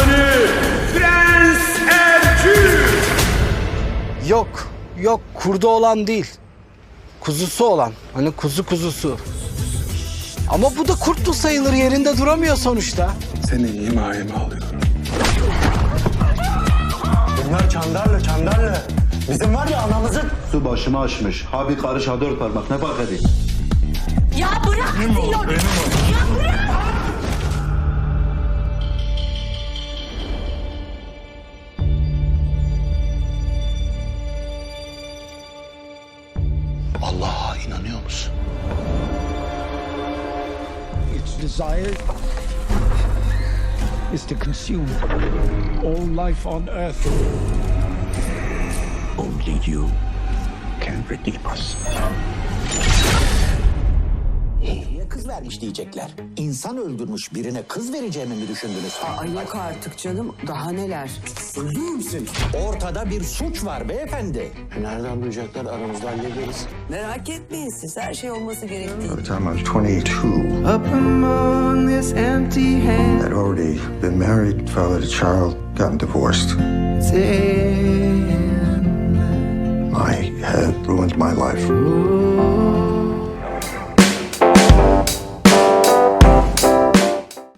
Başkanı Prens Erkü. Yok, yok kurdu olan değil. Kuzusu olan. Hani kuzu kuzusu. Ama bu da kurtlu sayılır yerinde duramıyor sonuçta. Seni ima alıyorum. Bunlar çandarlı çandarlı. Bizim var ya anamızın... Su başımı açmış. Ha bir karış ha dört parmak ne fark edeyim? Ya bırak Zilon. Ee? Allah'a inanıyor musun? Its desire is to consume all life on Earth. Only you can redeem us. vermiş diyecekler. İnsan öldürmüş birine kız vereceğimi mi düşündünüz? Aa, yok artık canım. Daha neler? Öldürür müsün? Ortada bir suç var beyefendi. Nereden duyacaklar aramızda hallederiz. Merak etmeyin siz her şey olması gerektiği. Child, gotten divorced. My head ruined my life.